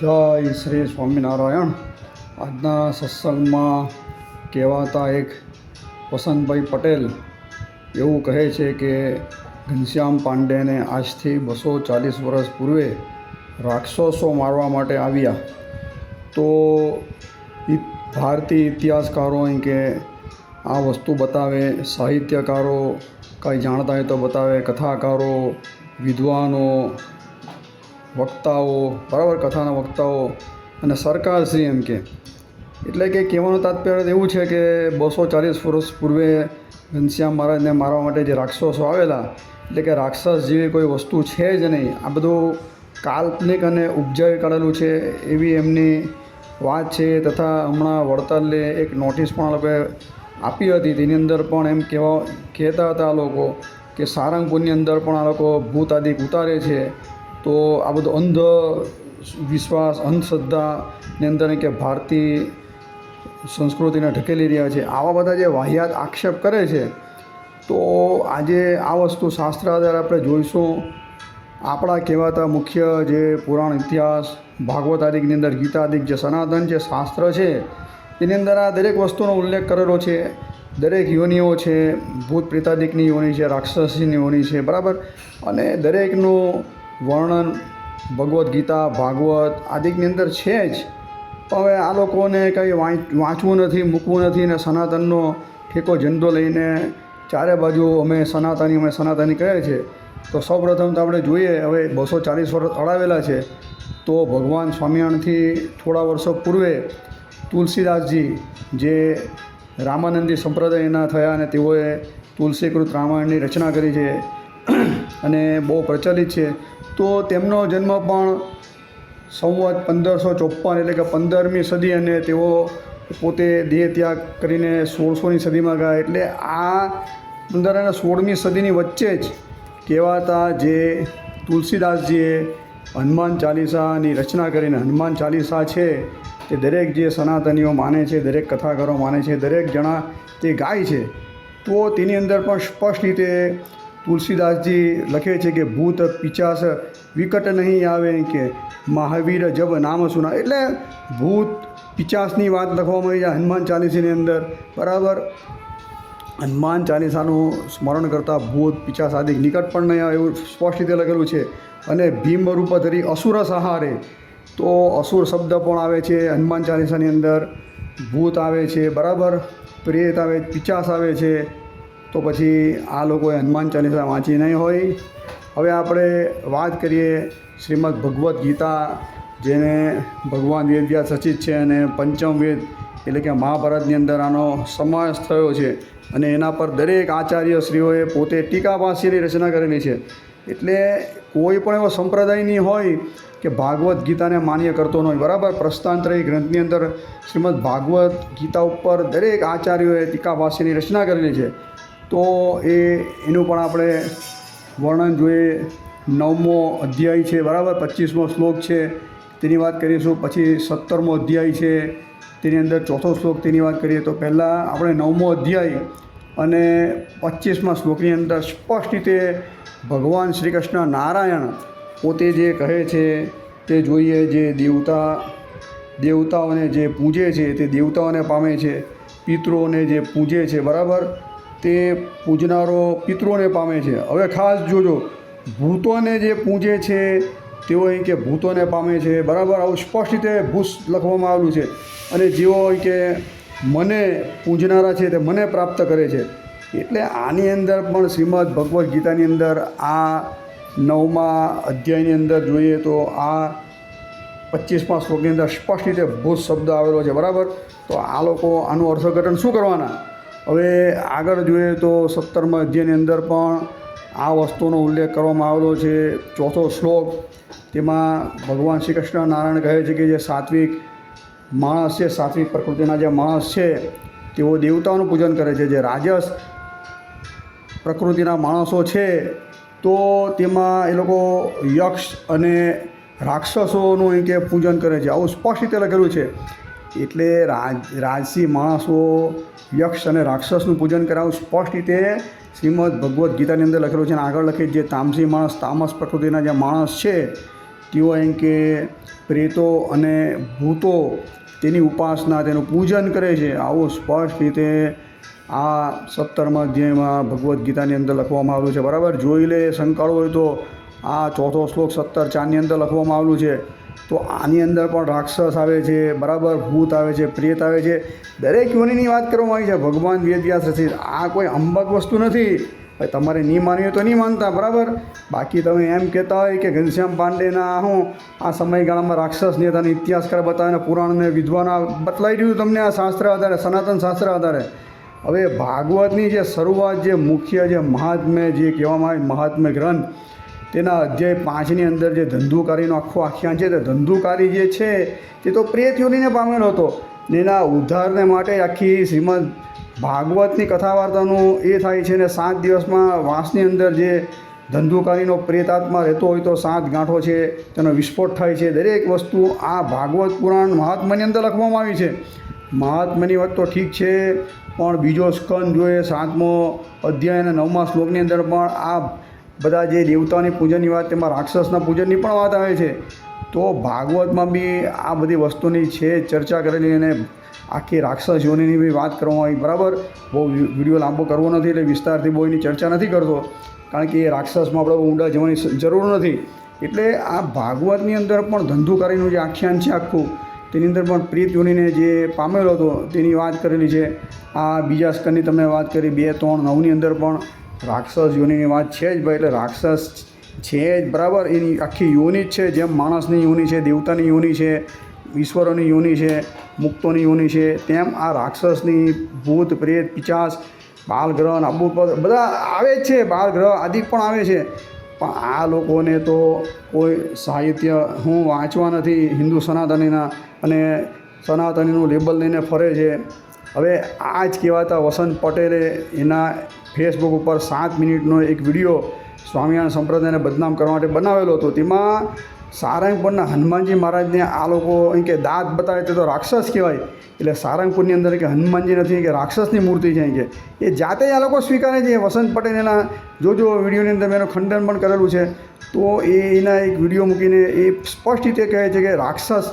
જય શ્રી સ્વામિનારાયણ. આજના સત્સંગમાં કહેવાતા એક વસંતભાઈ પટેલ એવું કહે છે કે ઘનશ્યામ પાંડેને આજથી બસો ચાલીસ વર્ષ પૂર્વે રાક્ષસો મારવા માટે આવ્યા. તો ભારતીય ઇતિહાસકારો કે આ વસ્તુ બતાવે, સાહિત્યકારો કાંઈ જાણતા હોય તો બતાવે, કથાકારો, વિદ્વાનો વક્તાઓ, બરાબર કથાના વક્તાઓ અને સરકારશ્રી એમ કે. એટલે કે કહેવાનું તાત્પર્ય એવું છે કે બસો ચાલીસ વર્ષ પૂર્વે ઘનશ્યામ મહારાજને મારવા માટે જે રાક્ષસો આવેલા, એટલે કે રાક્ષસ જેવી કોઈ વસ્તુ છે જ નહીં. આ બધું કાલ્પનિક અને ઉપજાવી કાઢેલું છે એવી એમની વાત છે તથા હમણાં વડતાલે એક નોટિસ પણ લોકોએ આપી હતી. તેની અંદર પણ એમ કહેવા, કહેતા હતા આ લોકો કે સારંગપુરની અંદર પણ આ લોકો ભૂત આદિક ઉતારે છે. તો આ બધો અંધ વિશ્વાસ અંધશ્રદ્ધાની અંદર કે ભારતીય સંસ્કૃતિને ઢકેલી રહ્યા છે. આવા બધા જે વાહિયાત આક્ષેપ કરે છે, તો આજે આ વસ્તુ શાસ્ત્ર આધારે આપણે જોઈશું. આપણા કહેવાતા મુખ્ય જે પુરાણ ઇતિહાસ, ભાગવત આદિકની અંદર ગીતા આદિક જે સનાતન જે શાસ્ત્ર છે તેની અંદર આ દરેક વસ્તુનો ઉલ્લેખ કરેલો છે. દરેક યોનિઓ છે, ભૂત પ્રેતાદિકની યોની છે, રાક્ષસીની યોની છે, બરાબર? અને દરેકનું વર્ણન, ભગવદ્ ગીતા, ભાગવત આદિકની અંદર છે જ. હવે આ લોકોને કંઈ વાંચ, વાંચવું નથી, મૂકવું નથી ને સનાતનનો ઠેકો ઝંડો લઈને ચારે બાજુ અમે સનાતની અમે સનાતની કહે છે. તો સૌપ્રથમ તો આપણે જોઈએ, હવે બસો ચાલીસ વર્ષ અડાવેલા છે. તો ભગવાન સ્વામિનારાયણથી થોડા વર્ષો પૂર્વે તુલસીદાસજી, જે રામાનંદી સંપ્રદાયના થયા અને તેઓએ તુલસીકૃત રામાયણની રચના કરી છે. અને બહુ પ્રચલિત છે. તો તેમનો જન્મ પણ સંવત પંદરસો ચોપ્પન એટલે કે પંદરમી સદી અને તેઓ પોતે દેહ ત્યાગ કરીને સોળસોની સદીમાં ગયા. એટલે આ પંદર અને સોળમી સદીની વચ્ચે જ કહેવાતા જે તુલસીદાસજીએ હનુમાન ચાલીસાની રચના કરીને, હનુમાન ચાલીસા છે તે દરેક જે સનાતનીઓ માને છે, દરેક કથાકારો માને છે, દરેક જણા તે ગાય છે, તો તેની અંદર પણ સ્પષ્ટ રીતે તુલસીદાસજી લખે છે કે, ભૂત પિચાસ વિકટ નહીં આવે કે, મહાવીર જબ નામ સુના. એટલે ભૂત પિચાસની વાત લખવામાં આવી છે હનુમાન ચાલીસાની અંદર. બરાબર? હનુમાન ચાલીસાનું સ્મરણ કરતાં ભૂત પિચાસ આદિ નિકટ પણ નહીં આવે એવું સ્પષ્ટ રીતે લખેલું છે. અને ભીમ રૂપ ધરી અસુર સહારે. તો અસુર શબ્દ પણ આવે છે હનુમાન ચાલીસાની અંદર. ભૂત આવે છે, બરાબર? પ્રેત આવે, પિચાસ આવે છે. તો પછી આ લોકોએ હનુમાન ચાલીસા વાંચી નહીં હોય. હવે આપણે વાત કરીએ શ્રીમદ ભગવદ્ ગીતા, જેને ભગવાન વેદવ્યાસ રચિત છે અને પંચમ વેદ એટલે કે મહાભારતની અંદર આનો સમાવેશ થયો છે. અને એના પર દરેક આચાર્યશ્રીઓએ પોતે ટીકા રચના કરેલી છે. એટલે કોઈ પણ એવો સંપ્રદાય નહીં હોય કે ભાગવત ગીતાને માન્ય કરતો ન હોય. બરાબર? પ્રસ્થાંતરી ગ્રંથની અંદર શ્રીમદ ભાગવત ગીતા ઉપર દરેક આચાર્યોએ ટીકાભાષીની રચના કરેલી છે. તો એ, એનું પણ આપણે વર્ણન જોઈએ. નવમો અધ્યાય છે, બરાબર? પચીસમો શ્લોક છે. તેની વાત કરીશું પછી સત્તરમો અધ્યાય છે. તેની અંદર ચોથો શ્લોક તેની વાત કરીએ તો પહેલાં આપણે નવમો અધ્યાય અને પચીસમા શ્લોકની અંદર સ્પષ્ટ રીતે ભગવાન શ્રી કૃષ્ણ નારાયણ પોતે જે કહે છે તે જોઈએ. જે દેવતા, દેવતાઓને જે પૂજે છે તે દેવતાઓને પામે છે. પિતૃઓને જે પૂજે છે, બરાબર? તે પૂજનારો પિતૃને પામે છે. હવે ખાસ જોજો, ભૂતોને જે પૂજે છે, તેઓ અહીં કે ભૂતોને પામે છે, બરાબર? આવું સ્પષ્ટ રીતે ભૂસ લખવામાં આવેલું છે. અને જેઓ કે મને પૂજનારા છે, તે મને પ્રાપ્ત કરે છે. એટલે આની અંદર પણ શ્રીમદ ભગવદ્ ગીતાની અંદર આ નવમા અધ્યાયની અંદર જોઈએ તો આ પચીસમાં શ્લોકની અંદર સ્પષ્ટ રીતે ભૂત શબ્દ આવેલો છે, બરાબર? તો આ લોકો આનું અર્થઘટન શું કરવાના? હવે આગળ જોઈએ તો સત્તરમા અધ્યાયની અંદર પણ આ વસ્તુનો ઉલ્લેખ કરવામાં આવેલો છે. ચોથો શ્લોક, તેમાં ભગવાન શ્રી કૃષ્ણ નારાયણ કહે છે કે જે સાત્વિક માણસ છે, સાત્વિક પ્રકૃતિના જે માણસ છે, તેઓ દેવતાઓનું પૂજન કરે છે. જે રાજસ પ્રકૃતિના માણસો છે, તો તેમાં એ લોકો યક્ષ અને રાક્ષસોનું અહીં કે પૂજન કરે છે. આવું સ્પષ્ટ રીતે લખેલું છે. એટલે રાજ, રાજસી માણસો યક્ષ અને રાક્ષસનું પૂજન કરે આવું સ્પષ્ટ રીતે શ્રીમદ ભગવદ્ ગીતાની અંદર લખેલું છે અને આગળ લખે જે તામસી માણસ, તામસ પ્રકૃતિના જે માણસ છે, તેઓ એમ કે પ્રેતો અને ભૂતો તેની ઉપાસના, તેનું પૂજન કરે છે. આવું સ્પષ્ટ રીતે આ સત્તરમાં અધ્યાયમાં ભગવદ્ ગીતાની અંદર લખવામાં આવ્યું છે. બરાબર? જોઈ લે શંકાળો હોય તો. આ ચોથો શ્લોક સત્તર ચારની અંદર લખવામાં આવેલું છે. તો આની અંદર પણ રાક્ષસ આવે છે, બરાબર ભૂત આવે છે, પ્રેત આવે છે. દરેક યોનિની વાત કરવામાં આવી છે, ભગવાન વેદવ્યાસ રચિત આ કોઈ અંબક વસ્તુ નથી. ભાઈ તમારે નહીં માનવી તો નહીં માનતા, બરાબર? બાકી તમે એમ કહેતા હોય કે ઘનશ્યામ પાંડેના, હું આ સમયગાળામાં રાક્ષસ નેતાને ઇતિહાસકાર બતાવીને પુરાણને વિદ્વાના બતલાઈ દીધું તમને આ શાસ્ત્ર આધારે, સનાતન શાસ્ત્ર આધારે. હવે ભાગવતની જે શરૂઆત જે મુખ્ય જે મહાત્મ્ય જે કહેવામાં આવે મહાત્મ્ય ગ્રંથ તેના અધ્યાય પાંચની અંદર જે ધંધુકારીનો આખો આખ્યાન છે, તે ધંધુકારી જે છે, તે તો પ્રેતયોનીને પામેલો હતો ને એના ઉદ્ધારને માટે આખી શ્રીમદ ભાગવતની કથા વાર્તાનું એ થાય છે ને સાત દિવસમાં વાંસની અંદર જે ધંધુકારીનો પ્રેતાત્મા રહેતો હોય તો સાત ગાંઠો છે, તેનો વિસ્ફોટ થાય છે. દરેક વસ્તુ આ ભાગવત પુરાણ મહાત્માની અંદર લખવામાં આવી છે. મહાત્માની વાત તો ઠીક છે, પણ બીજો સ્કંદ જોઈએ, સાતમો અધ્યાય અને નવમા શ્લોકની અંદર પણ આ બધા જે દેવતાની પૂજનની વાત, તેમાં રાક્ષસના પૂજનની પણ વાત આવે છે. તો ભાગવતમાં બી આ બધી વસ્તુની છે ચર્ચા કરેલી અને આખી રાક્ષસ યોનિની બી વાત કરવામાં આવી. બરાબર? બહુ વીડિયો લાંબો કરવો નથી એટલે વિસ્તારથી બહુ એની ચર્ચા નથી કરતો. કારણ કે એ રાક્ષસમાં આપણે ઊંડા જવાની જરૂર નથી. એટલે આ ભાગવતની અંદર પણ ધંધુકારીનું જે આખ્યાન છે આખું, તેની અંદર પણ પ્રીત યોનીને જે પામેલો હતો, તેની વાત કરેલી છે. આ બીજા સ્કરની તમે વાત કરી, બે, ત્રણ, નવની અંદર પણ રાક્ષસ યોનિની વાત છે જ ભાઈ, એટલે રાક્ષસ છે જ, બરાબર? એની આખી યોનિ જ છે, જેમ માણસની યોનિ છે, દેવતાની યોનિ છે, ઈશ્વરોની યોનિ છે, મુક્તોની યોનિ છે, તેમ આ રાક્ષસની ભૂત, પ્રેત, પિચાસ, બાલગ્રહ આબુ બધા આવે જ છે, બાલગ્રહ આદિ પણ આવે છે. પણ આ લોકોને તો કોઈ સાહિત્ય હું વાંચવા નથી, હિન્દુ સનાતનીના અને સનાતનીનું લેબલ લઈને ફરે છે. હવે આ જ કહેવાતા વસંત પટેલે એના ફેસબુક ઉપર સાત મિનિટનો એક વીડિયો સ્વામિનારાયણ સંપ્રદાયને બદનામ કરવા માટે બનાવેલો હતો. તેમાં સારંગપુરના હનુમાનજી મહારાજને આ લોકો અહીં કે દાંત બતાવે તે તો રાક્ષસ કહેવાય. એટલે સારંગપુરની અંદર કે હનુમાનજી નથી કે રાક્ષસની મૂર્તિ છે કે. એ જાતે આ લોકો સ્વીકારે છે વસંત પટેલ એના જોજો વિડીયોની અંદર મેં એનું ખંડન પણ કરેલું છે. તો એ એના એક વીડિયો મૂકીને એ સ્પષ્ટ રીતે કહે છે કે રાક્ષસ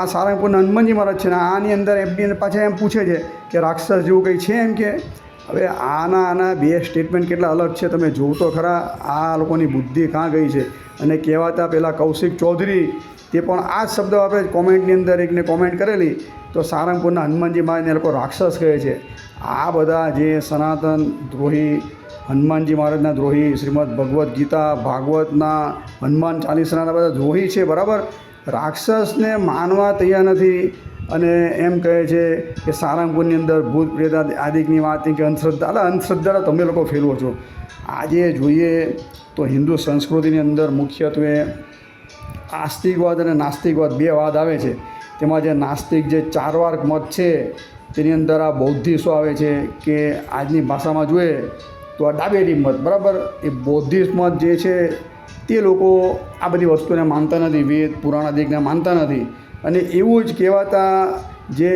આ સારંગપુરના હનુમાનજી મહારાજ છે ને આની અંદર એમની પાછા એમ પૂછે છે કે રાક્ષસ જેવું કંઈ છે એમ કે? હવે આના આના બે સ્ટેટમેન્ટ કેટલા અલગ છે તમે જોવો તો ખરા. આ લોકોની બુદ્ધિ કાં ગઈ છે? અને કહેવાતા પહેલાં કૌશિક ચૌધરી, તે પણ આ જ શબ્દ આપણે કોમેન્ટની અંદર એકને કોમેન્ટ કરેલી. તો સારંગપુરના હનુમાનજી મહારાજને લોકો રાક્ષસ કહે છે. આ બધા જે સનાતન દ્રોહી, હનુમાનજી મહારાજના દ્રોહી, શ્રીમદ ભગવદ્ ગીતા, ભાગવતના, હનુમાન ચાલીસાના બધા દ્રોહી છે, બરાબર? રાક્ષસને માનવા તૈયાર નથી. અને એમ કહે છે કે સારંગપુરની અંદર ભૂત પ્રેત આદિકની વાત કે અંધશ્રદ્ધા, અલા અંધશ્રદ્ધા તમે લોકો ફેરવો છો. આજે જોઈએ તો હિન્દુ સંસ્કૃતિની અંદર મુખ્યત્વે આસ્તિકવાદ અને નાસ્તિકવાદ બે વાદ આવે છે. તેમાં જે નાસ્તિક જે ચારવાર મત છે, તેની અંદર આ બૌદ્ધિસ્ટો આવે છે કે આજની ભાષામાં જોઈએ તો આ ડાબેરી મત, બરાબર? એ બૌદ્ધિસ્ટ મત જે છે તે લોકો આ બધી વસ્તુને માનતા નથી, વેદ, પુરાણ આદિકને માનતા નથી. અને એવું જ કહેવાતા જે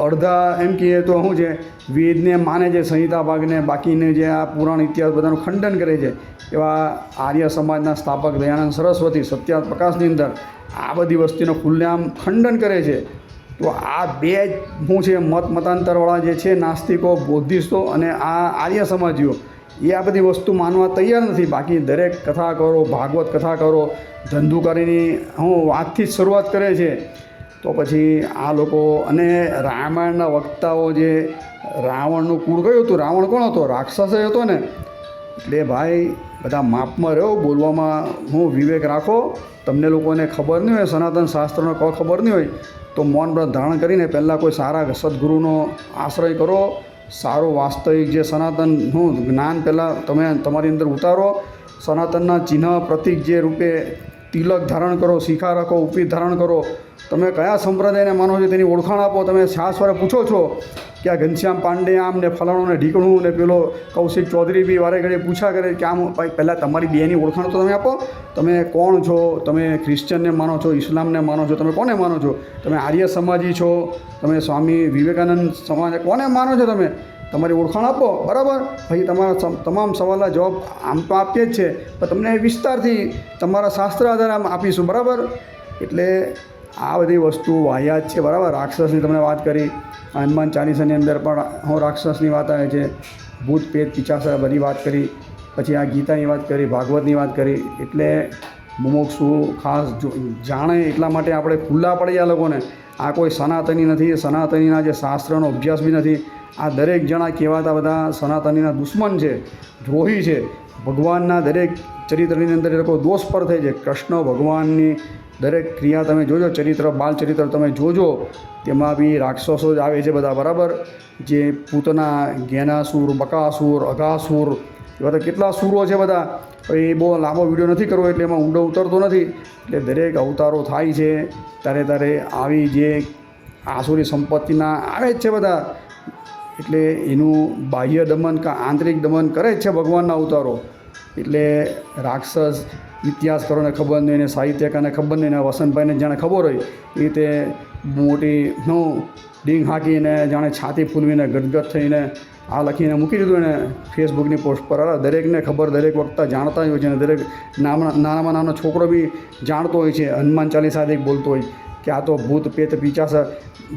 અડધા એમ કહીએ તો શું છે, વેદને માને છે, સંહિતા ભાગને, બાકીને જે આ પુરાણ ઇતિહાસ બધાનું ખંડન કરે છે, એવા આર્ય સમાજના સ્થાપક દયાનંદ સરસ્વતી સત્યા પ્રકાશની અંદર આ બધી વસ્તીનો ખુલ્લેઆમ ખંડન કરે છે. તો આ બે શું છે, મત મતાંતરવાળા જે છે, નાસ્તિકો બૌદ્ધિસ્ટો અને આ આર્ય સમાજીઓ એ આ બધી વસ્તુ માનવા તૈયાર નથી. બાકી દરેક કથા કરો, ભાગવત કથા કરો ધંધુકારીની હું વાતથી જ શરૂઆત કરે છે. તો પછી આ લોકો અને રામાયણના વક્તાઓ જે રાવણનું કુળ કયું હતું, રાવણ કોણ હતો? રાક્ષસ હતો ને. એટલે ભાઈ, બધા માપમાં રહ્યો, બોલવામાં હું વિવેક રાખો, તમને લોકોને ખબર નહીં હોય, સનાતન શાસ્ત્રનો ખબર નહીં હોય, તો મૌન વ્રત ધારણ કરીને પહેલાં કોઈ સારા સદગુરુનો આશ્રય કરો સારું વાસ્તવિક જે સનાતનનું જ્ઞાન પહેલાં તમે તમારી અંદર ઉતારો, સનાતનના ચિહ્ન પ્રતિક જે રૂપે તિલક ધારણ કરો શિખા રાખો ઉપવી ધારણ કરો. તમે કયા સંપ્રદાયને માનો છો તેની ઓળખાણ આપો. તમે શાસ્વરે પૂછો છો કે આ ઘનશ્યામ પાંડે આમ ને ફલાણું ને ઢીકણું ને પેલો કૌશિક ચૌધરી બી વારે ઘડી પૂછા કરે કે આમ ભાઈ પહેલાં તમારી બેની ઓળખાણ તો તમે આપો. તમે કોણ છો? તમે ક્રિશ્ચનને માનો છો? ઇસ્લામને માનો છો? તમે કોને માનો છો? તમે આર્ય સમાજી છો? તમે સ્વામી વિવેકાનંદ સમાજ કોને માનો છો તમે? તમારી ઓળખાણ આપો, બરાબર? પછી તમારા તમામ સવાલના જવાબ આમ તો આપીએ જ છે, પણ તમને વિસ્તારથી તમારા શાસ્ત્ર આધારે આમ આપીશું, બરાબર? એટલે આ બધી વસ્તુ વાહિયાત છે, બરાબર? રાક્ષસની તમને વાત કરી, હનુમાન ચાલીસાની અંદર પણ હું રાક્ષસની વાત આવે છે, ભૂત પેત પિચાસા બધી વાત કરી, પછી આ ગીતાની વાત કરી, ભાગવતની વાત કરી, એટલે મુમોક્ષુ ખાસ જાણે એટલા માટે આપણે ખુલ્લા પડીએ આ લોકોને. આ કોઈ સનાતની નથી, સનાતનીના જે શાસ્ત્રનો અભ્યાસ બી નથી આ દરેક જણા કહેવાતા બધા સનાતનીના દુશ્મન છે, દ્રોહી છે. ભગવાનના દરેક ચરિત્રની અંદર એ લોકો દોષ પર થઈ છે. કૃષ્ણ ભગવાનની દરેક ક્રિયા તમે જોજો, ચરિત્ર, બાલ ચરિત્ર તમે જોજો, તેમાં બી રાક્ષસો જ આવે છે બધા, બરાબર? જે પૂતના ગેનાસુર બકાસુર અઘાસુર એવા તો કેટલા સુરો છે બધા? એ બહુ લાંબો વીડિયો નથી કરવો, એટલે એમાં ઊંડો ઉતરતો નથી. એટલે દરેક અવતારો થાય છે. તારે તારે આવી જે આસુરી સંપત્તિના આવે જ છે બધા. એટલે એનું બાહ્ય દમન કાં આંતરિક દમન કરે જ છે ભગવાનના અવતારો. એટલે રાક્ષસ, ઇતિહાસકારોને ખબર નહીં ને સાહિત્યકારને ખબર નહીં ને વસંતભાઈને જાણે ખબર હોય, એ રીતે મોટી નું ડીંગ હાંકીને જાણે છાતી ફૂલવીને ગદગદ થઈને આ લખીને મૂકી દીધું એને ફેસબુકની પોસ્ટ પર. અરે દરેકને ખબર, દરેક વખતે જાણતા જ હોય છે અને દરેક નાના નાનામાં નાનો છોકરો બી જાણતો હોય છે, હનુમાન ચાલીસા બોલતો હોય, કે આ તો ભૂત પેત પિચાસ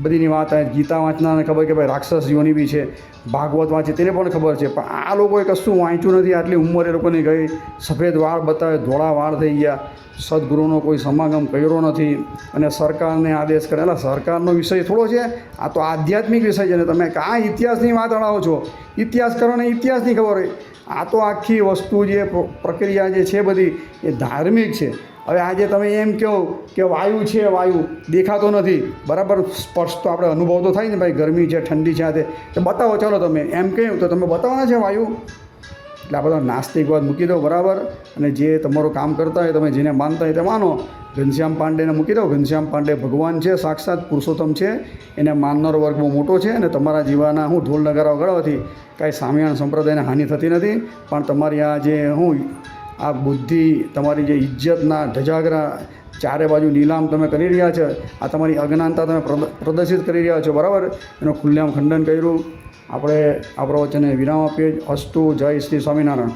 બધીની વાત આવે ગીતા વાંચનારને ખબર કે ભાઈ રાક્ષસ યોની બી છે, ભાગવત વાંચે, તેને પણ ખબર છે. પણ આ લોકોએ કશું વાંચ્યું નથી. આટલી ઉંમર એ લોકોની ગઈ. સફેદ વાળ બતાવે, ધોળા વાળ થઈ ગયા. સદગુરુનો કોઈ સમાગમ કર્યો નથી. અને સરકારને આદેશ કરે. એટલે સરકારનો વિષય થોડો છે. આ તો આધ્યાત્મિક વિષય છે. ને તમે આ ઇતિહાસની વાત અડાવો છો. ઇતિહાસ કરો ઇતિહાસની ખબર હોય. આ તો આખી વસ્તુ જે પ્રક્રિયા જે છે બધી એ ધાર્મિક છે. હવે આજે તમે એમ કહો કે વાયુ છે વાયુ, દેખાતો નથી. બરાબર, સ્પર્શ તો આપણે અનુભવ તો થાય ને ભાઈ, ગરમી છે, ઠંડી છે આ તે બતાવો, ચાલો તમે, એમ કહ્યું તો તમે બતાવવાના છે વાયુ? એટલે આ બધા નાસ્તિક વાત મૂકી દો, બરાબર? અને જે તમારું કામ કરતા હોય, તમે જેને માનતા હોય તે માનો. ઘનશ્યામ પાંડેને મૂકી દો, ઘનશ્યામ પાંડે ભગવાન છે, સાક્ષાત પુરુષોત્તમ છે. એને માનનારો વર્ગ બહુ મોટો છે અને તમારા જીવાના હું ઢોલ નગારા વગાડવાથી કાંઈ સામિયાણ સંપ્રદાયને હાનિ થતી નથી. પણ તમારી આ જે હું આ બુદ્ધિ તમારી જે ઇજ્જતના ધજાગરા ચારે બાજુ નીલામ તમે કરી રહ્યા છો, આ તમારી અજ્ઞાનતા તમે પ્રદ- પ્રદર્શિત કરી રહ્યા છો, બરાબર? એનું ખુલ્લેઆમ ખંડન કર્યું. આપણે આ પ્રવચને વિરામ આપીએ. અસ્તુ જય શ્રી સ્વામિનારાયણ.